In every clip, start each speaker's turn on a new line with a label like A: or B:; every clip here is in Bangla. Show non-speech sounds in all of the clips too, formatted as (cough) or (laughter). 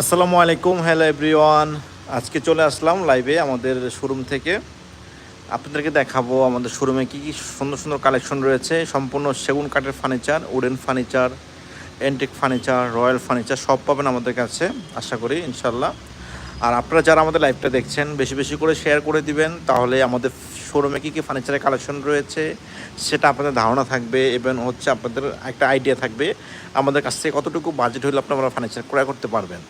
A: আসসালামু আলাইকুম, হ্যালো এভরিওয়ান। আজকে চলে আসলাম লাইভে আমাদের শোরুম থেকে। আপনাদেরকে দেখাবো আমাদের শোরুমে কী কী সুন্দর সুন্দর কালেকশন রয়েছে। সম্পূর্ণ সেগুন কাঠের furniture wooden furniture antique furniture royal furniture সব পাবেন আমাদের কাছে, আশা করি ইনশাল্লাহ আর আপনারা যারা আমাদের লাইভটা দেখছেন, বেশি বেশি করে শেয়ার করে দিবেন, তাহলে আমাদের শোরুমে কী কী ফার্নিচারের কালেকশন রয়েছে, সেটা আপনাদের ধারণা থাকবে এবং হচ্ছে আপনাদের একটা আইডিয়া থাকবে, আমাদের কাছ থেকে কতটুকু বাজেট হলে আপনারা ফার্নিচার ক্রয় করতে পারবেন।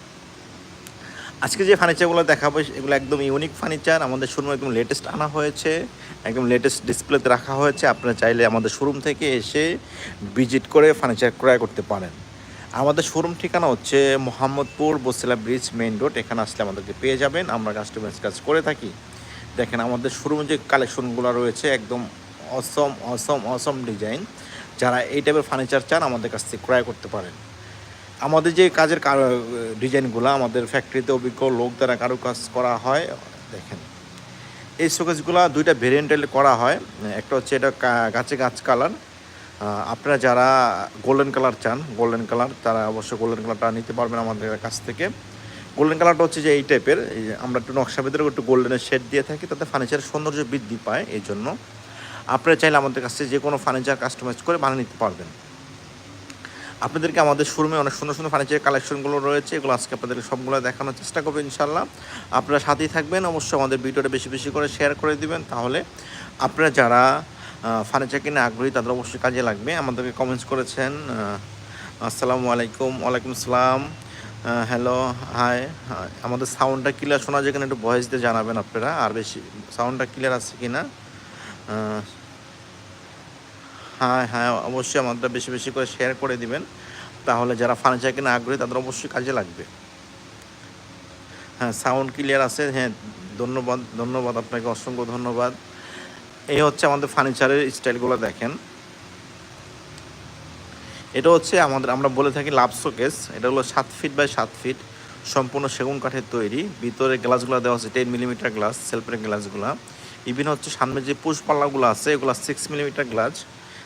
A: আজকে যে ফার্নিচারগুলো দেখাবো, এগুলো একদম ইউনিক ফার্নিচার। আমাদের শোরুমে একদম লেটেস্ট আনা হয়েছে, একদম লেটেস্ট ডিসপ্লেতে রাখা হয়েছে। আপনারা চাইলে আমাদের শোরুম থেকে এসে ভিজিট করে ফার্নিচার ক্রয় করতে পারেন। আমাদের শোরুম ঠিকানা হচ্ছে Mohammadpur Bosila bridge main road এখানে আসলে আমাদেরকে পেয়ে যাবেন। আমরা কাস্টমাইজ কাজ করে থাকি। দেখেন, আমাদের শোরুমে যে কালেকশনগুলো রয়েছে, একদম অসম অসম অসম ডিজাইন যারা এই টাইপের ফার্নিচার চান, আমাদের কাছ থেকে ক্রয় করতে পারেন। আমাদের যে কাজের ডিজাইনগুলো, আমাদের ফ্যাক্টরিতে অভিজ্ঞ লোক দ্বারা কারও কাজ করা হয়, দেখেন। এই শোকেসগুলো দুইটা ভেরিয়েন্টাল করা হয়। একটা হচ্ছে এটা গাছে গাছ কালার। আপনারা যারা গোল্ডেন কালার চান গোল্ডেন কালার তারা অবশ্যই গোল্ডেন কালারটা নিতে পারবেন আমাদের কাছ থেকে। গোল্ডেন কালারটা হচ্ছে যে এই টাইপের আমরা একটু নকশা ভিতরে একটু গোল্ডেনের শেড দিয়ে থাকি, তাতে ফার্নিচারের সৌন্দর্য বৃদ্ধি পায়, এই জন্য। আপনারা চাইলে আমাদের কাছে যে কোনো ফার্নিচার কাস্টমাইজ করে বানিয়ে নিতে পারবেন। আপনাদেরকে আমাদের শোরুমে অনেক সুন্দর সুন্দর ফার্নিচার কালেকশনগুলো রয়েছে। এগুলো আজকে আপনাদেরকে সবগুলো দেখানোর চেষ্টা করব ইনশাল্লাহ আপনারা সাথেই থাকবেন। অবশ্যই আমাদের ভিডিওটা বেশি বেশি করে শেয়ার করে দিবেন। তাহলে আপনারা যারা ফার্নিচার কিনে আগ্রহী, তাদের অবশ্যই কাজে লাগবে। আমাদেরকে কমেন্টস করেছেন আসসালামু আলাইকুম, ওয়ালাইকুম আসসালাম হ্যালো হাই আমাদের সাউন্ডটা ক্লিয়ার শোনা যায় কিনা একটু ভয়েস দিয়ে জানাবেন আপনারা। আর বেশি সাউন্ডটা ক্লিয়ার আছে কি না হ্যাঁ হ্যাঁ অবশ্যই আমাদের বেশি বেশি করে শেয়ার করে দিবেন। তাহলে যারা ফার্নিচার কিনে আগ্রহী, তাদের অবশ্যই কাজে লাগবে। হ্যাঁ সাউন্ড ক্লিয়ার আছে? হ্যাঁ ধন্যবাদ ধন্যবাদ আপনাকে, অসংখ্য ধন্যবাদ। এই হচ্ছে আমাদের ফার্নিচারের স্টাইলগুলো দেখেন। এটা হচ্ছে আমাদের, আমরা বলে থাকি লাভ শোকেস এটা হলো সাত ফিট বাই সাত ফিট সম্পূর্ণ সেগুন কাঠের তৈরি। ভিতরে গ্লাসগুলো দেওয়া আছে টেন মিলিমিটার গ্লাস সেলফের গ্লাসগুলো ইভিন হচ্ছে সামনে যে পুষ পাল্লাগুলো আছে, এগুলো six millimetre glass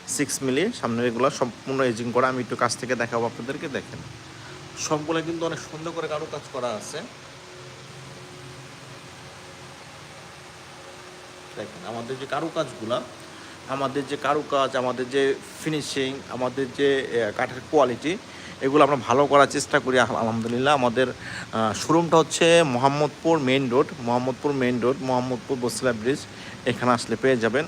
A: six milli সামনের এগুলো সম্পূর্ণ এজিং করা, আমি একটু কাছ থেকে দেখাবো আপনাদেরকে, দেখেন। সবগুলো কিন্তু অনেক সুন্দর করে কারও কাজ করা আছে। দেখেন, আমাদের যে কারুকাজগুলা, আমাদের যে কারুকাজ, আমাদের যে ফিনিশিং আমাদের যে কাঠের কোয়ালিটি এগুলো আমরা ভালো করার চেষ্টা করি আল- আলহামদুলিল্লাহ। আমাদের শোরুমটা হচ্ছে Mohammadpur main road Mohammadpur main road Mohammadpur Basila bridge এখানে আসলে পেয়ে যাবেন।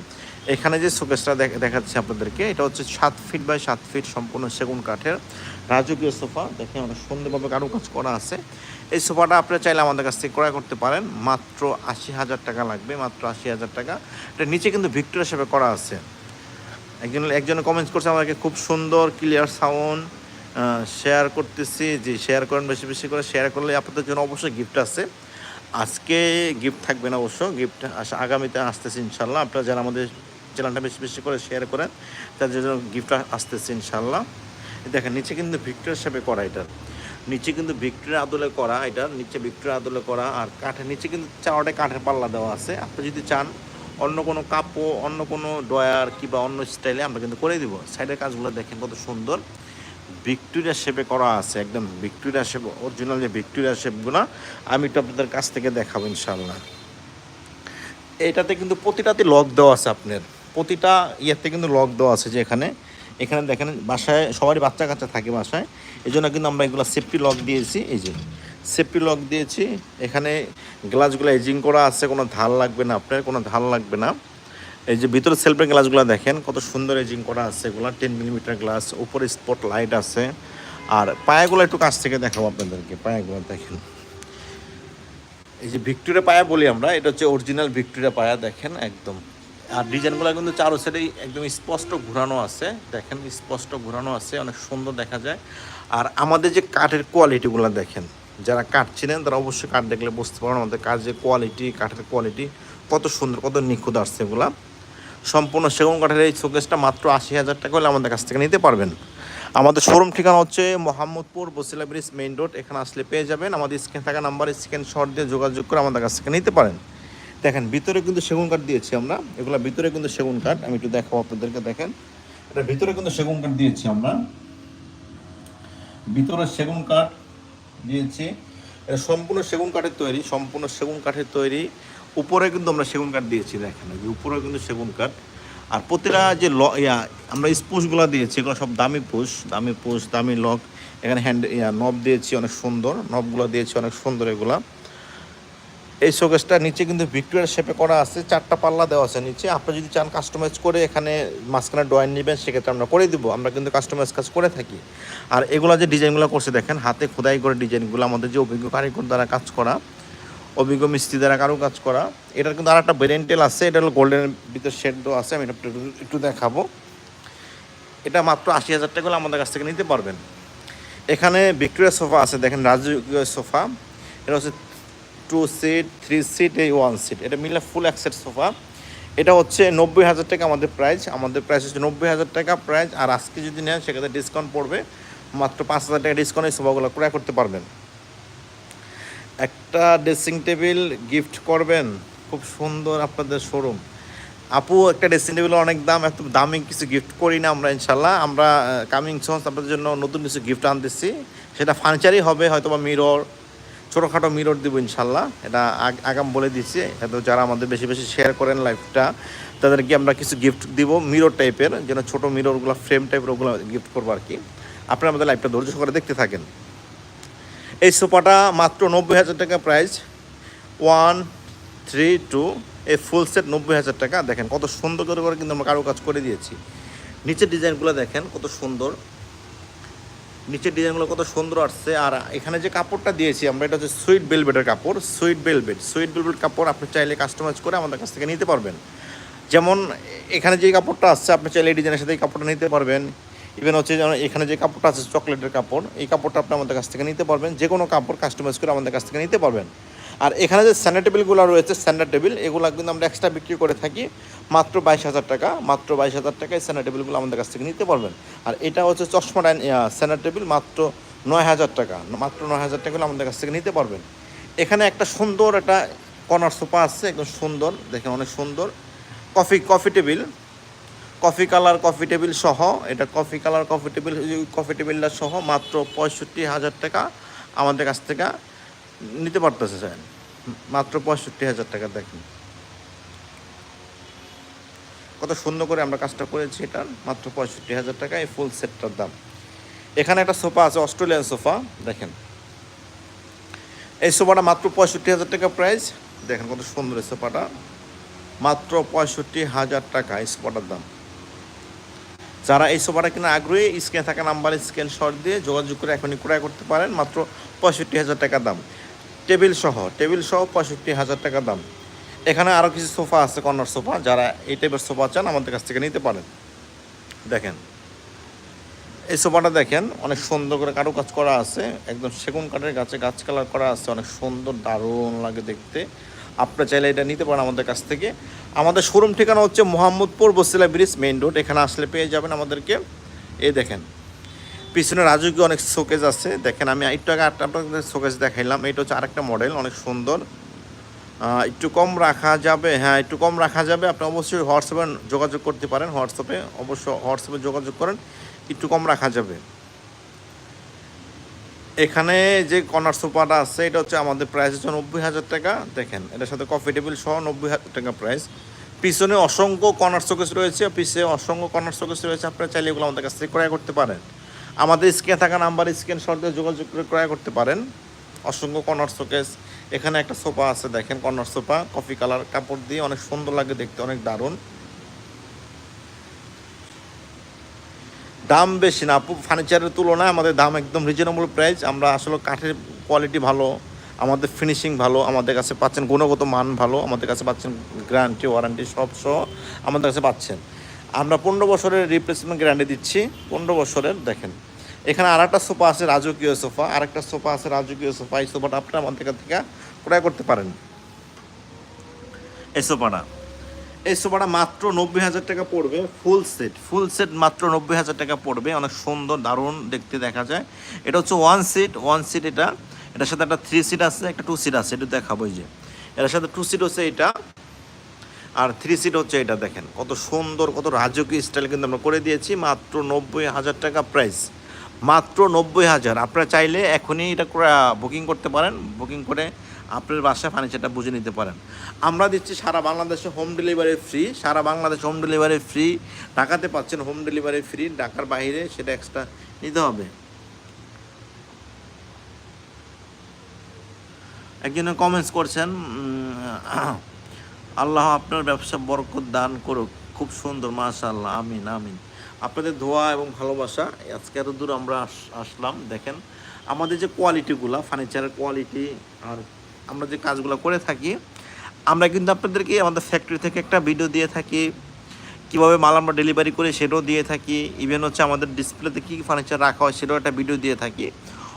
A: এখানে যে শোকেসটা দেখাচ্ছি আপনাদেরকে, এটা হচ্ছে সাত ফিট বাই সাত ফিট সম্পূর্ণ সেগুন কাঠের রাজকীয় সোফা। দেখেন অনেক সুন্দরভাবে কারুকাজ করা আছে। এই সোফাটা আপনারা চাইলে আমাদের কাছ থেকে ক্রয় করতে পারেন। মাত্র আশি হাজার টাকা লাগবে, মাত্র আশি হাজার টাকা। এটা নিচে কিন্তু ভিক্টোরিয়া হিসেবে করা আছে। একজন, একজনে কমেন্টস করছে আমাকে খুব সুন্দর ক্লিয়ার সাউন্ড শেয়ার করতেছি। যে শেয়ার করেন বেশি বেশি করে। শেয়ার করলে আপনাদের জন্য অবশ্যই গিফট আছে। আজকে গিফট থাকবে না অবশ্য। গিফট আগামীতে আসতেছে ইনশাল্লাহ আপনারা যারা আমাদের চ্যানেলটা বেশি বেশি করে শেয়ার করেন তাদের জন্য গিফট আসতেছে ইনশাল্লাহ দেখেন, নিচে কিন্তু ভিক্টোরিয়া হিসেবে করা এটা। নিচে কিন্তু ভিক্টোরিয়া আদলে করা এটা, নিচে ভিক্টোরিয়া আদলে করা, আর কাঠের নিচে কিন্তু চারটে কাঠের পাল্লা দেওয়া আছে। আপনি যদি চান অন্য কোনো কাপড়, অন্য কোনো ডয়ার কিংবা অন্য স্টাইলে আমরা কিন্তু করে দিব। সাইডের কাজগুলো দেখেন কত সুন্দর। ভিক্টোরিয়া শেপে করা আছে, একদম ভিক্টোরিয়া শেপ অরিজিনাল যে ভিক্টোরিয়া শেপগুলো আমি একটু আপনাদের কাছ থেকে দেখাবো ইনশাল্লাহ এটাতে কিন্তু প্রতিটাতে লক দেওয়া আছে আপনার। প্রতিটা ইয়েতে কিন্তু লক দেওয়া আছে যে এখানে। এখানে দেখেন, বাসায় সবারই বাচ্চা কাচ্চা থাকে বাসায়। এই জন্য কিন্তু আমরা এগুলো সেফটি লক দিয়েছি। এই যে সেফটি লক দিয়েছি। এখানে গ্লাসগুলো এজিং করা আছে, কোনো ধার লাগবে না আপনার, কোনো ধার লাগবে না। এই যে, ভিতরে সেলফের গ্লাসগুলো দেখেন, কত সুন্দর এজিং করা আছে এগুলো। টেন মিলিমিটার গ্লাস উপরে স্পট লাইট আছে। আর পায়াগুলো একটু কাছ থেকে দেখাবো আপনাদেরকে, পায়াগুলো দেখেন। এই যে, ভিক্টোরিয়া পায়া বলি আমরা, এটা হচ্ছে অরিজিনাল ভিক্টোরিয়া পায়া, দেখেন একদম। আর ডিজাইনগুলো কিন্তু চারো সাইডেই একদম স্পষ্ট ঘোরানো আছে। দেখেন, স্পষ্ট ঘোরানো আছে, অনেক সুন্দর দেখা যায়। আর আমাদের যে কাঠের কোয়ালিটিগুলো দেখেন, যারা কাঠ চিনেন তারা অবশ্যই কাঠ দেখলে বুঝতে পারেন আমাদের কাঠের কোয়ালিটি কাঠের কোয়ালিটি কত সুন্দর, কত নিখুঁত আসছে এগুলা। সম্পূর্ণ সেগুন কাঠের এই শোকেসটা মাত্র আশি হাজার টাকা হলে আমাদের কাছ থেকে নিতে পারবেন। আমাদের শোরুম ঠিকানা হচ্ছে Mohammadpur Basila bridge main road এখানে আসলে পেয়ে যাবেন। আমাদের স্ক্যান থাকা নাম্বারে স্ক্যান শট দিয়ে যোগাযোগ করে আমাদের কাছ থেকে নিতে পারেন। দেখেন, ভিতরে কিন্তু সেগুন কাঠ দিয়েছি আমরা। এগুলো ভিতরে কিন্তু সেগুন কাঠ। আমি একটু দেখাবো আপনাদেরকে, দেখেন। এটা ভিতরে কিন্তু সেগুন কাঠ দিয়েছি আমরা। ভিতরে সেগুন কাঠ দিয়েছি। এটা সম্পূর্ণ সেগুন কাঠের তৈরি, সম্পূর্ণ সেগুন কাঠের তৈরি। উপরে কিন্তু আমরা সেগুন কাঠ দিয়েছি, দেখেন। উপরে কিন্তু সেগুন কাঠ। আর প্রতিটা যে ল, ইয়া, আমরা স্পুসগুলো দিয়েছি, এগুলো সব দামি পুষ দামি পুষ দামি লক। এখানে হ্যান্ড ইয়া নব দিয়েছি, অনেক সুন্দর। নবগুলো দিয়েছি, অনেক সুন্দর এগুলা। এই শোকেসটা নিচে কিন্তু ভিক্টোরিয়ার শেপে করা আছে, চারটা পাল্লা দেওয়া আছে নিচে। আপনি যদি চান কাস্টমাইজ করে এখানে মাঝখানে ড্রয়িং নেবেন, সেক্ষেত্রে আমরা করে দিব। আমরা কিন্তু কাস্টমাইজ কাজ করে থাকি। আর এগুলো যে ডিজাইনগুলো করছে, দেখেন, হাতে খোদাই করে ডিজাইনগুলো, আমাদের যে অভিজ্ঞ কারিগর দ্বারা কাজ করা, অভিজ্ঞ মিস্ত্রি দ্বারা কারও কাজ করা, এটার কিন্তু আর একটা ভেরিয়েন্টেল আছে। এটা হলো গোল্ডেনের ভিতর শেড দেওয়া আছে, আমি এটা একটু দেখাবো। এটা মাত্র আশি হাজার টাকা আমাদের কাছ থেকে নিতে পারবেন। এখানে ভিক্টোরিয়া সোফা আছে, দেখেন রাজকীয় সোফা। এটা হচ্ছে টু সিট থ্রি সিট এই ওয়ান সিট এটা মিলে ফুল অ্যাক্সেট সোফা এটা হচ্ছে নব্বই হাজার টাকা আমাদের প্রাইস আমাদের প্রাইস হচ্ছে নব্বই হাজার টাকা প্রাইস আর আজকে যদি নেন, সেক্ষেত্রে ডিসকাউন্ট পড়বে মাত্র পাঁচ হাজার টাকা ডিসকাউন্ট এই সোফাগুলো ক্রয় করতে পারবেন। একটা ড্রেসিং টেবিল গিফট করবেন। খুব সুন্দর আপনাদের শোরুম আপু, একটা ড্রেসিং টেবিল অনেক দাম। এত দামি কিছু গিফট করি না আমরা ইনশাল্লাহ আমরা কামিং সন্স আপনাদের জন্য নতুন কিছু গিফট আনতেছি। সেটা ফার্নিচারই হবে হয়তো বা মিরর ছোটোখাটো মিরর দিব ইনশাল্লাহ। এটা আগ- আগাম বলে দিচ্ছি। এত যারা আমাদের বেশি বেশি শেয়ার করেন লাইফটা তাদেরকে আমরা কিছু গিফট দিব মিরর টাইপের যেন ছোটো মিররগুলো ফ্রেম টাইপের ওগুলো গিফট করব আর কি আপনারা আমাদের লাইফটা ধৈর্য সহকারে দেখতে থাকেন। এই সোফাটা মাত্র নব্বই হাজার টাকা প্রাইস ওয়ান থ্রি টু এই ফুল সেট নব্বই হাজার টাকা। দেখেন কত সুন্দর করে করে কিন্তু আমরা কারও কাজ করে দিয়েছি। নিচের ডিজাইনগুলো দেখেন কত সুন্দর। নিচের ডিজাইনগুলো কত সুন্দর আসছে। আর এখানে যে কাপড়টা দিয়েছি, আমরা এটা হচ্ছে সুইট বেলভেটের কাপড়, সুইট বেলভেট সুইট বেলভেট কাপড় আপনি চাইলে কাস্টমাইজ করে আমাদের কাছ থেকে নিতে পারবেন। যেমন এখানে যে কাপড়টা আসছে, আপনি চাইলে এই ডিজাইনের সাথে এই কাপড়টা নিতে পারবেন। ইভেন হচ্ছে যেমন এখানে যে কাপড়টা আছে, চকলেটের কাপড়, এই কাপড়টা আপনি আমাদের কাছ থেকে নিতে পারবেন। যে কোনো কাপড় কাস্টমাইজ করে আমাদের কাছ থেকে নিতে পারবেন। আর এখানে যে স্যান্ডার টেবিলগুলো রয়েছে স্যান্ডার টেবিল এগুলো কিন্তু আমরা এক্সট্রা বিক্রি করে থাকি। মাত্র বাইশ হাজার টাকা, মাত্র বাইশ হাজার টাকায় স্যান্ডার টেবিলগুলো আমাদের কাছ থেকে নিতে পারবেন। আর এটা হচ্ছে চশমা ডাইন স্যান্ডার টেবিল মাত্র নয় হাজার টাকা, মাত্র নয় হাজার টাকা হলে আমাদের কাছ থেকে নিতে পারবেন। এখানে একটা সুন্দর একটা কর্নার সোফা আছে, একদম সুন্দর, দেখেন অনেক সুন্দর। Coffee coffee table coffee colour coffee table সহ, এটা coffee colour coffee table coffee টেবিলটা সহ মাত্র পঁয়ষট্টি হাজার টাকা আমাদের কাছ থেকে নিতে পারতেছে, স্যার। মাত্র পঁয়ষট্টি হাজার টাকা, দেখেন। কত সুন্দর করে আমরা কাজটা করেছি এটার? মাত্র পঁয়ষট্টি হাজার টাকা, এই ফুল সেটটার দাম। এখানে একটা সোফা আছে, অস্ট্রেলিয়ান সোফা, দেখেন। এই সোফাটা মাত্র পঁয়ষট্টি হাজার টাকা প্রাইস দেখেন কত সুন্দর সোফাটা। মাত্র পঁয়ষট্টি হাজার টাকা এই সোফাটার দাম। যারা এই সোফাটা কিনা আগ্রহী, স্ক্রিনে থাকা নাম্বারে স্ক্যান শট দিয়ে যোগাযোগ করে এখনই ক্রয় করতে পারেন। মাত্র পঁয়ষট্টি হাজার টাকা দাম। টেবিল সহ টেবিল সহ পঁয়ষট্টি হাজার টাকা দাম। এখানে আরও কিছু সোফা আছে, কর্নার সোফা, যারা এই টাইপের সোফা চান আমাদের কাছ থেকে নিতে পারেন। দেখেন, এই সোফাটা দেখেন, অনেক সুন্দর করে কারও কাজ করা আছে, একদম সেগুন কাঠের গাছে গাছ কালার করা আছে, অনেক সুন্দর, দারুণ লাগে দেখতে। আপনারা চাইলে এটা নিতে পারেন আমাদের কাছ থেকে। আমাদের শোরুম ঠিকানা হচ্ছে Mohammadpur Basila bridge, main road, এখানে আসলে পেয়ে যাবেন আমাদেরকে। এই দেখেন, পিছনে রাজকীয় অনেক শোকেজ আছে। দেখেন, আমি একটু আগে আপনাদের শোকেজ দেখাইলাম, এটা হচ্ছে আরেকটা মডেল অনেক সুন্দর। একটু কম রাখা যাবে হ্যাঁ একটু কম রাখা যাবে। আপনি অবশ্যই হোয়াটসঅ্যাপে যোগাযোগ করতে পারেন, হোয়াটসঅ্যাপে, অবশ্য হোয়াটসঅ্যাপে যোগাযোগ করেন, একটু কম রাখা যাবে। এখানে যে কর্নার সোফাটা আছে, এটা হচ্ছে আমাদের প্রাইস হচ্ছে নব্বই হাজার টাকা। দেখেন, এটার সাথে কফি টেবিল সহ নব্বই হাজার টাকা প্রাইস পিছনে অসংখ্য কর্নার শোকেস রয়েছে, পিছে অসংখ্য কর্নার শোকেস রয়েছে, আপনারা চাইলে এগুলো আমাদের কাছ থেকে ক্রয় করতে পারেন। আমাদের স্ক্রিনে থাকা নাম্বার স্ক্রিন দিয়ে যোগাযোগ করে ক্রয় করতে পারেন। অসংখ্য কর্নার শোকেস। এখানে একটা সোফা আছে, দেখেন, কর্নার সোফা। কফি কালার, কাপড় দিয়ে অনেক সুন্দর লাগে দেখতে, অনেক দারুণ। দাম বেশি না, আপু ফার্নিচারের তুলনায় আমাদের দাম একদম রিজনেবল প্রাইস আমরা আসলে কাঠের কোয়ালিটি ভালো, আমাদের ফিনিশিং ভালো, আমাদের কাছে পাচ্ছেন গুণগত মান ভালো, আমাদের কাছে পাচ্ছেন গ্যারান্টি ওয়ারেন্টি সব সহ আমাদের কাছে পাচ্ছেন। আমরা পনেরো বছরের রিপ্লেসমেন্ট গ্যারান্টি দিচ্ছি। পনেরো বছরের, দেখেন এখানে আর একটা সোফা আছে, রাজকীয় সোফা। আর একটা সোফা আছে, রাজকীয় সোফা। এই সোফাটা আপনারা আমাদের কাছ থেকে ক্রয় করতে পারেন। এই সোফাটা। এই সোফাটা মাত্র নব্বই হাজার টাকা পড়বে, ফুল সেট। ফুল সেট মাত্র নব্বই হাজার টাকা পড়বে। অনেক সুন্দর, দারুণ দেখতে দেখা যায়। এটা হচ্ছে ওয়ান সিট ওয়ান সিট এটা। এটার সাথে একটা থ্রি সিট আছে, একটা টু সিট আছে। এটা দেখাবো যে। এটার সাথে টু সিট হচ্ছে এটা। আর থ্রি সিট হচ্ছে এটা, দেখেন। কত সুন্দর, কত রাজকীয় স্টাইল কিন্তু আমরা করে দিয়েছি। মাত্র নব্বই হাজার টাকা প্রাইস মাত্র নব্বই হাজার। আপনারা চাইলে এখনই এটা বুকিং করতে পারেন। বুকিং করে আপনার বাসায় ফার্নিচারটা বুঝে নিতে পারেন। আমরা দিচ্ছি সারা বাংলাদেশে হোম ডেলিভারি ফ্রি সারা বাংলাদেশে হোম ডেলিভারি ফ্রি ঢাকাতে পাচ্ছেন হোম ডেলিভারি ফ্রি ঢাকার বাইরে সেটা এক্সট্রা নিতে হবে। একজনে কমেন্টস করছেন আল্লাহ আপনার ব্যবসা বরকত দান করুক। খুব সুন্দর, মাশাআল্লাহ। আমিন আমিন। আপনাদের ধোয়া এবং ভালোবাসা আজকে এত দূর আমরা আস- আসলাম। দেখেন আমাদের যে কোয়ালিটিগুলো ফার্নিচারের কোয়ালিটি আর আমরা যে কাজগুলো করে থাকি আমরা কিন্তু আপনাদেরকে আমাদের ফ্যাক্টরি থেকে একটা ভিডিও দিয়ে থাকি কীভাবে মাল আমরা ডেলিভারি করি সেটাও দিয়ে থাকি ইভেন হচ্ছে আমাদের ডিসপ্লেতে কী ফার্নিচার রাখা হয় সেটাও একটা ভিডিও দিয়ে থাকি।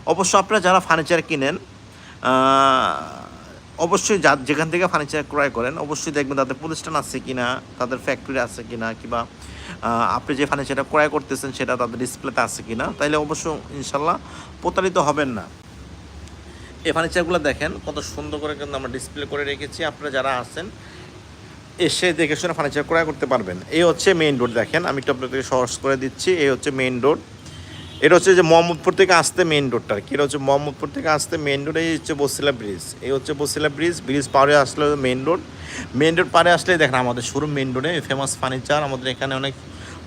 A: অবশ্য আপনারা যারা ফার্নিচার কিনেন অবশ্যই যা যেখান থেকে ফার্নিচার ক্রয় করেন অবশ্যই দেখবেন তাদের প্রতিষ্ঠান আছে কিনা তাদের ফ্যাক্টরি আছে কিনা কিংবা আহ, আপনি যে ফার্নিচারটা ক্রয় করতেছেন সেটা তাদের ডিসপ্লেতে আছে কি না তাইলে অবশ্য ইনশাল্লাহ প্রতারিত হবেন না। এই ফার্নিচারগুলো দেখেন, কত সুন্দর করে কিন্তু আমরা ডিসপ্লে করে রেখেছি। আপনারা যারা আছেন, এসে দেখে শুনে ফার্নিচার ক্রয় করতে পারবেন। এই হচ্ছে মেইন রোড দেখেন, আমি একটু আপনাদেরকে সহজ করে দিচ্ছি। এই হচ্ছে মেইন রোড এটা হচ্ছে যে মোহাম্মদপুর থেকে আসতে মেইন রোডটা আর কি। এটা হচ্ছে মোহাম্মদপুর থেকে আসতে মেইন রোড এই হচ্ছে বসিলা ব্রিজ এই হচ্ছে বসিলা ব্রিজ ব্রিজ পাড়ে আসলে মেইন রোড মেইন রোড পাড়ে আসলে দেখেন আমাদের শোরুম মেইন রোডে ফেমাস ফার্নিচার আমাদের এখানে অনেক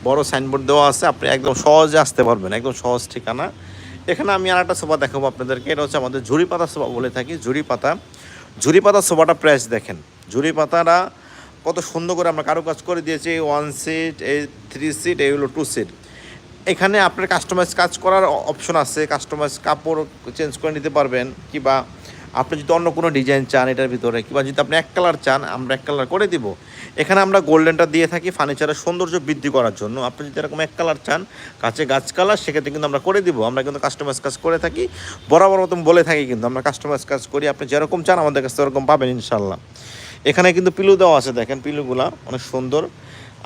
A: বড় সাইনবোর্ড দেওয়া আছে, আপনি একদম সহজে আসতে পারবেন, একদম সহজ ঠিকানা। এখানে আমি আর একটা সোফা দেখাবো আপনাদেরকে, এটা হচ্ছে আমাদের ঝুড়ি পাতা সোফা বলে থাকি ঝুড়ি পাতা ঝুড়ি পাতা সোফাটা প্রাইস দেখেন। ঝুড়ি পাতাটা কত সুন্দর করে আমরা কারুকাজ করে দিয়েছি ওয়ান সিট এই থ্রি সিট এই হলো টু সিট এখানে আপনার কাস্টমাইজ কাজ করার অপশন আছে কাস্টমাইজ কাপড় চেঞ্জ করে নিতে পারবেন, কিংবা আপনি যদি অন্য কোনো ডিজাইন চান এটার ভিতরে, কিংবা যদি আপনি এক কালার চান, আমরা এক কালার করে দিব। এখানে আমরা গোল্ডেনটা দিয়ে থাকি ফার্নিচারের সৌন্দর্য বৃদ্ধি করার জন্য। আপনি যদি এরকম এক কালার চান কাছে গাছ কালার সেক্ষেত্রে কিন্তু আমরা করে দিব। আমরা কিন্তু কাস্টমাইজ কাজ করে থাকি। বরাবর মতন বলে থাকি কিন্তু, আমরা কাস্টমাইজ কাজ করি। আপনি যেরকম চান, আমাদের কাছে ওরকম পাবেন ইনশাল্লাহ এখানে কিন্তু পিলু দেওয়া আছে, দেখেন পিলুগুলা অনেক সুন্দর।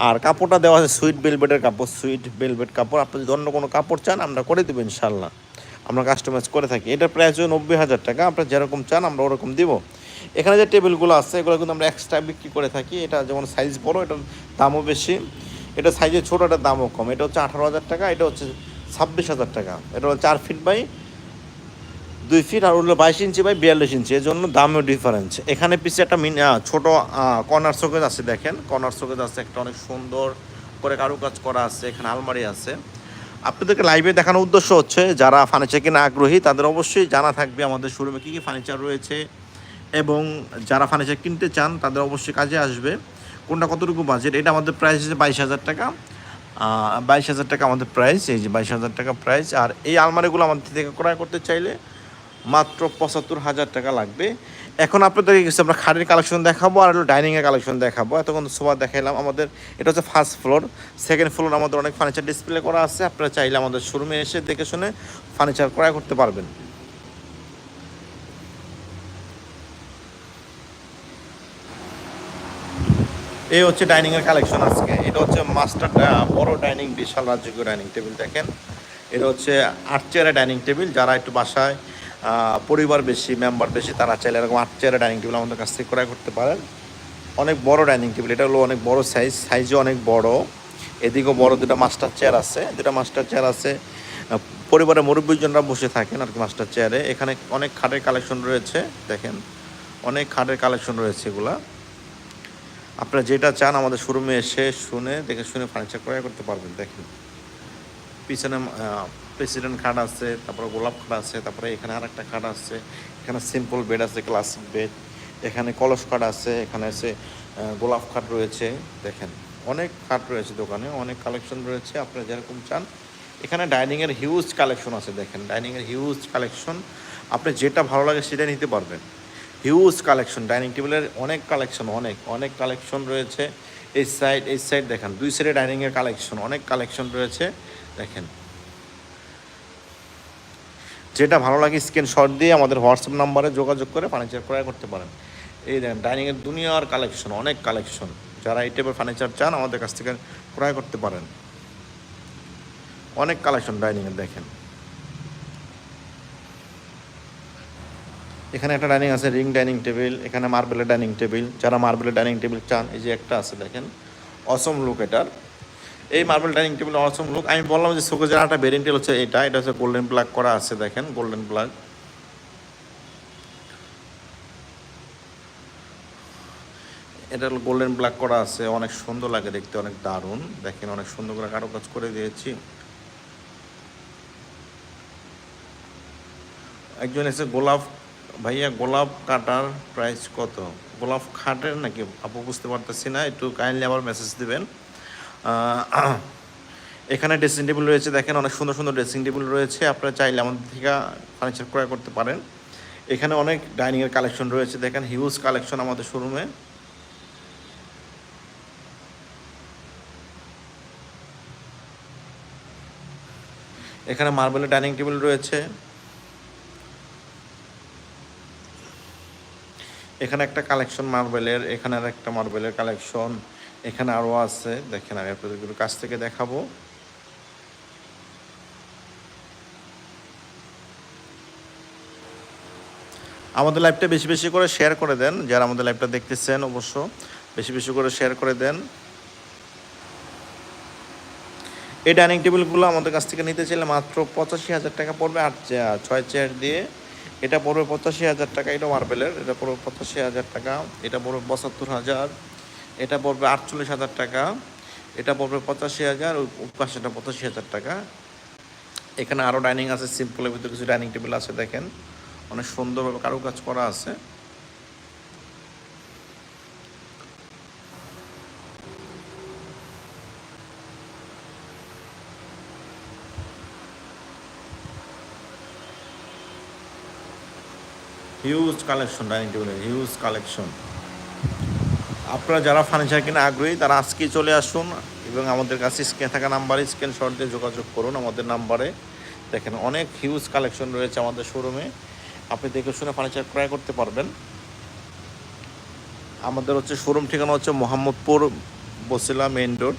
A: আর কাপড়টা দেওয়া আছে সুইট বেলভেটের কাপড় সুইট বেলভেট কাপড়। আপনি যদি অন্য কোনো কাপড় চান, আমরা করে দেবো ইনশাল্লাহ আমরা কাস্টমাইজ করে থাকি। এটার প্রাইস হচ্ছে নব্বই হাজার টাকা। আপনার যেরকম চান, আমরা ওরকম দিব। এখানে যে টেবিলগুলো আছে, এগুলো কিন্তু আমরা এক্সট্রা বিক্রি করে থাকি। এটা যেমন সাইজ বড়, এটার দামও বেশি। এটা সাইজে ছোটো, এটার দামও কম। এটা হচ্ছে আঠারো হাজার টাকা, এটা হচ্ছে ছাব্বিশ হাজার টাকা। এটা হচ্ছে চার ফিট বাই দুই ফিট আর হলো বাইশ ইঞ্চি বাই বিয়াল্লিশ ইঞ্চি। এর জন্য দামেও ডিফারেন্স এখানে পিছিয়ে একটা মিনি ছোটো ছোট কর্নার শোকেজ আছে, দেখেন। কর্নার শোকেজ আছে, একটা অনেক সুন্দর করে কারুকাজ করা আছে, এখানে আলমারি আছে। আপনাদেরকে লাইভে দেখানোর উদ্দেশ্য হচ্ছে, যারা ফার্নিচার কিনে আগ্রহী, তাদের অবশ্যই জানা থাকবে আমাদের শোরুমে কী কী ফার্নিচার রয়েছে এবং যারা ফার্নিচার কিনতে চান, তাদের অবশ্যই কাজে আসবে। কোনটা কতটুকু বাজেট এটা আমাদের প্রাইস হচ্ছে বাইশ হাজার টাকা। বাইশ হাজার টাকা আমাদের প্রাইস এই যে বাইশ হাজার টাকা প্রাইস আর এই আলমারিগুলো আমাদের থেকে ক্রয় করতে চাইলে মাত্র পঁচাত্তর হাজার টাকা লাগবে। এখন আপনাদেরকে কিছু আমরা খাটের কালেকশন দেখাবো আর হলো ডাইনিংয়ের কালেকশন দেখাবো। এতক্ষণ সোফা দেখাইলাম। আমাদের এটা হচ্ছে ফার্স্ট ফ্লোর সেকেন্ড ফ্লোর আমাদের অনেক ফার্নিচার ডিসপ্লে করা আছে। আপনারা চাইলে আমাদের শোরুমে এসে দেখে শুনে ফার্নিচার ক্রয় করতে পারবেন। এই হচ্ছে ডাইনিংয়ের কালেকশন আজকে। এটা হচ্ছে মাস্টার বড় ডাইনিং, বিশাল রাজ্যকীয় ডাইনিং টেবিল দেখেন। এটা হচ্ছে আট ডাইনিং টেবিল। যারা একটু বাসায় পরিবার বেশি মেম্বার বেশি, তারা চাইলে এরকম আট চেয়ারের ডাইনিং টেবিল আমাদের কাছ থেকে ক্রয় করতে পারেন। অনেক বড় ডাইনিং টেবিল এটা হলো অনেক বড় সাইজ সাইজও অনেক বড়। এদিকেও বড় দুটো মাস্টার চেয়ার আছে, দুটো মাস্টার চেয়ার আছে। পরিবারের মুরব্বীজনরা বসে থাকেন আর কি মাস্টার চেয়ারে এখানে অনেক খাটের কালেকশন রয়েছে, দেখেন। অনেক খাটের কালেকশন রয়েছে এগুলা। আপনারা যেটা চান আমাদের শোরুমে এসে শুনে, দেখে শুনে ফার্নিচার ক্রয় করতে পারবেন, দেখেন। পিছনে প্রেসিডেন্ট খাট আছে, তারপরে গোলাপ খাট আছে, তারপরে এখানে আর একটা খাট আছে, এখানে সিম্পল বেড আছে ক্লাসিক বেড এখানে কলস খাট আছে, এখানে আছে গোলাপ খাট রয়েছে, দেখেন, অনেক খাট রয়েছে দোকানে, অনেক কালেকশন রয়েছে, আপনারা যেরকম চান। এখানে ডাইনিংয়ের হিউজ কালেকশন আছে, দেখেন ডাইনিংয়ের হিউজ কালেকশন আপনি যেটা ভালো লাগে সেটা নিতে পারবেন। হিউজ কালেকশন ডাইনিং টেবিলের অনেক কালেকশন অনেক অনেক কালেকশন রয়েছে, এই সাইড এই সাইড দেখেন, দুই সাইডে ডাইনিংয়ের কালেকশন অনেক কালেকশন রয়েছে, দেখেন। যেটা ভালো লাগে স্ক্রিনশট দিয়ে আমাদের হোয়াটসঅ্যাপ নাম্বারে যোগাযোগ করে ফার্নিচার ক্রয় করতে পারেন। এই দেখেন ডাইনিংয়ের দুনিয়ার কালেকশন অনেক কালেকশন যারা এই টাইপের ফার্নিচার চান, আমাদের কাছ থেকে ক্রয় করতে পারেন। অনেক কালেকশন ডাইনিংয়ের দেখেন। এখানে একটা ডাইনিং আছে রিং ডাইনিং টেবিল এখানে মার্বেলের ডাইনিং টেবিল যারা মার্বেলের ডাইনিং টেবিল চান, এই যে একটা আছে, দেখেন। অসম লুক এটার। এই marble dining table awesome look আমি বললাম যে শোকেজের একটা ভেরিয়েন্টেল হচ্ছে এটা এটা হচ্ছে গোল্ডেন প্লাগ করা আছে, দেখেন গোল্ডেন প্লাগ এটা গোল্ডেন ব্ল্যাক করা আছে, অনেক সুন্দর লাগে দেখতে, অনেক দারুণ। দেখেন, অনেক সুন্দর করে কারও কাজ করে দিয়েছি। একজন এসে গোলাপ, ভাইয়া, গোলাপ কাটার প্রাইস কত? গোলাপ খাটের নাকি? আপু বুঝতে পারতেছি না, একটু কাইন্ডলি আবার মেসেজ দিবেন। (clears throat) এখানে ড্রেসিং টেবিল রয়েছে, দেখেন অনেক সুন্দর সুন্দর ড্রেসিং টেবিল রয়েছে, আপনারা চাইলে আমাদের থেকে ফার্নিচার ক্রয় করতে পারেন। এখানে অনেক ডাইনিংয়ের কালেকশন রয়েছে, দেখেন হিউজ কালেকশন আমাদের শোরুমে এখানে মার্বেলের ডাইনিং টেবিল রয়েছে। এখানে একটা কালেকশন মার্বেলের এখানে আর একটা মার্বেলের কালেকশন এখানে আরও আছে, দেখেন আমি আপনাদের কাছ থেকে দেখাবো। আমাদের লাইভটা বেশি বেশি করে শেয়ার করে দেন, যারা আমাদের লাইভটা দেখতেছেন অবশ্য, বেশি বেশি করে শেয়ার করে দেন। এই ডাইনিং টেবিলগুলো আমাদের কাছ থেকে নিতে চাইলে মাত্র পঁচাশি হাজার টাকা পড়বে, আট ছয় চেয়ার দিয়ে। এটা পড়বে পঁচাশি হাজার টাকা এটা মার্বেলের এটা পড়বে পঁচাশি হাজার টাকা, এটা পড়বে পঁচাত্তর হাজার। এটা পড়বে আটচল্লিশ হাজার টাকা, এটা পড়বে পঁচাশি হাজার, ওই পঁচাশি হাজার টাকা। এখানে আরও ডাইনিং আছে সিম্পলের ভিতরে কিছু ডাইনিং টেবিল আছে, দেখেন। অনেক সুন্দরভাবে কারুকাজ করা আছে। হিউজ কালেকশন ডাইনিং টেবিলের হিউজ কালেকশন আপনারা যারা ফার্নিচার কিনে আগ্রহী, তারা আজকেই চলে আসুন এবং আমাদের কাছে স্ক্যান থাকা নাম্বারে স্ক্রিনশট দিয়ে যোগাযোগ করুন আমাদের নাম্বারে দেখেন অনেক হিউজ কালেকশন রয়েছে আমাদের শোরুমে আপনি দেখে শুনে ফার্নিচার ক্রয় করতে পারবেন। আমাদের হচ্ছে শোরুম ঠিকানা হচ্ছে মোহাম্মদপুর বসিলা মেইন রোড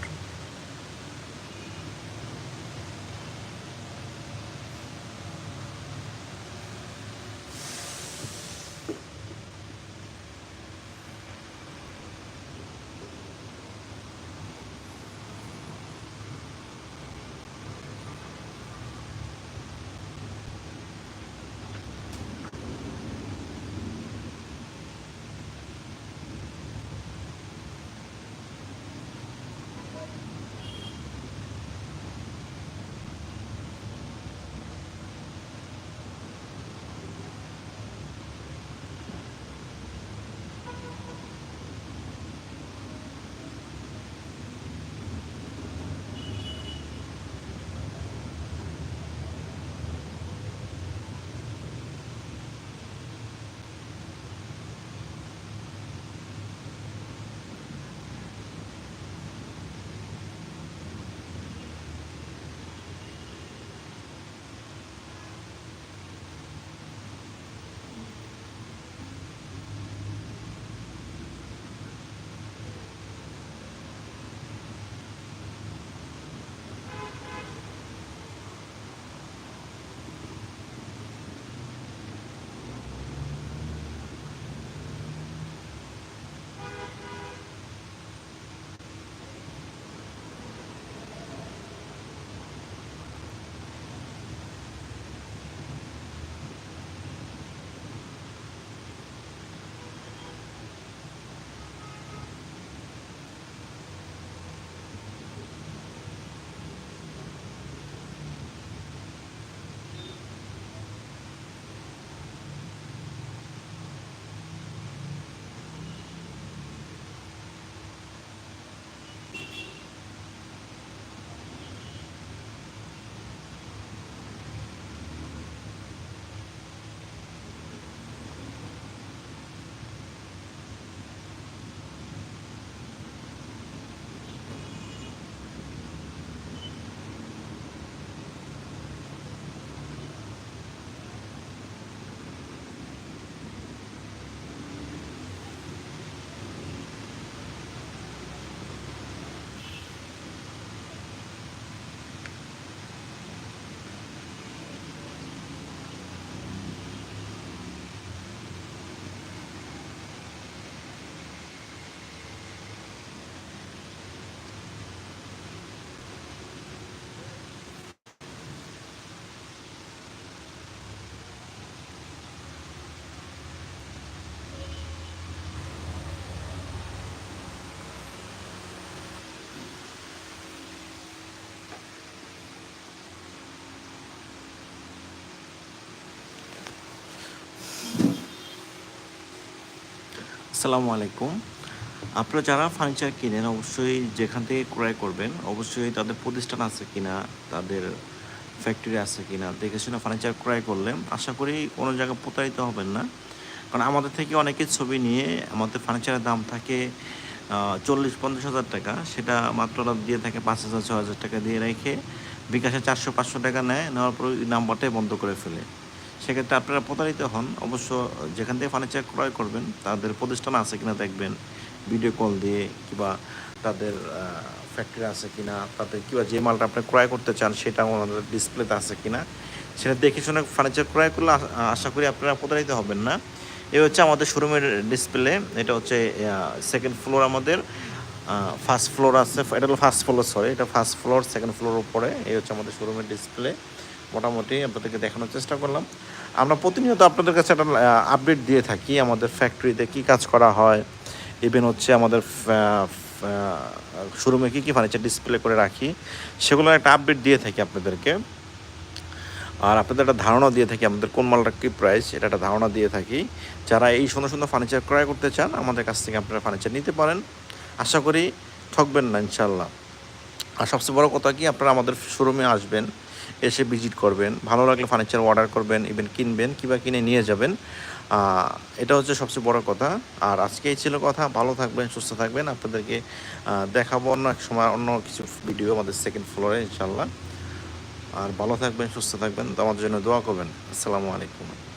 A: আসসালামু আলাইকুম। আপনারা যারা ফার্নিচার কিনেন, অবশ্যই যেখান থেকে ক্রয় করবেন, অবশ্যই তাদের প্রতিষ্ঠান আছে কিনা, তাদের ফ্যাক্টরি আছে কিনা, দেখে শুনে ফার্নিচার ক্রয় করলে আশা করি কোনো জায়গায় প্রতারিত হবেন না। কারণ আমাদের থেকে অনেকে ছবি নিয়ে আমাদের ফার্নিচারের দাম থাকে চল্লিশ, পঞ্চাশ হাজার টাকা। সেটা মাত্র দিয়ে থাকে পাঁচ হাজার ছ হাজার টাকা দিয়ে রেখে, বিকাশে চারশো, পাঁচশো টাকা নেয়, নেওয়ার পর নাম্বারটাই বন্ধ করে ফেলে। সেক্ষেত্রে আপনারা প্রতারিত হন। অবশ্য যেখান থেকে ফার্নিচার ক্রয় করবেন, তাদের প্রতিষ্ঠান আছে কিনা দেখবেন ভিডিও কল দিয়ে, কিংবা তাদের ফ্যাক্টরি আছে কিনা, তাদের কিংবা যে মালটা আপনি ক্রয় করতে চান, সেটা আমাদের ডিসপ্লেতে আছে কিনা, সেটা দেখে শুনে ফার্নিচার ক্রয় করলে আশা করি আপনারা প্রতারিত হবেন না। এই হচ্ছে আমাদের শোরুমের ডিসপ্লে এটা হচ্ছে সেকেন্ড ফ্লোর আমাদের ফার্স্ট ফ্লোর আছে, এটা হলো ফার্স্ট ফ্লোর সরি এটা ফার্স্ট ফ্লোর সেকেন্ড ফ্লোর উপরে, এই হচ্ছে আমাদের শোরুমের ডিসপ্লে মোটামুটি আপনাদেরকে দেখানোর চেষ্টা করলাম। আমরা প্রতিনিয়ত আপনাদের কাছে একটা আপডেট দিয়ে থাকি আমাদের ফ্যাক্টরিতে কী কাজ করা হয়। ইভেন হচ্ছে আমাদের শোরুমে কী কী ফার্নিচার ডিসপ্লে করে রাখি, সেগুলোর একটা আপডেট দিয়ে থাকি আপনাদেরকে। আর আপনাদের একটা ধারণা দিয়ে থাকি আমাদের কোন মালটা কী প্রাইস এটা একটা ধারণা দিয়ে থাকি। যারা এই সুন্দর সুন্দর ফার্নিচার ক্রয় করতে চান, আমাদের কাছ থেকে আপনারা ফার্নিচার নিতে পারেন। আশা করি ঠকবেন না ইনশাল্লাহ আর সবচেয়ে বড় কথা কি, আপনারা আমাদের শোরুমে আসবেন এসে ভিজিট করবেন। ভালো লাগলে ফার্নিচার অর্ডার করবেন ইভেন কিনবেন, কিবা কিনে নিয়ে যাবেন। এটা হচ্ছে সবচেয়ে বড় কথা। আর আজকে এই ছিল কথা। ভালো থাকবেন, সুস্থ থাকবেন। আপনাদেরকে দেখাবো অন্য এক সময় অন্য কিছু ভিডিও আমাদের সেকেন্ড ফ্লোরে ইনশাল্লাহ আর ভালো থাকবেন, সুস্থ থাকবেন। তো আমাদের জন্য দোয়া করবেন। আসসালামু আলাইকুম।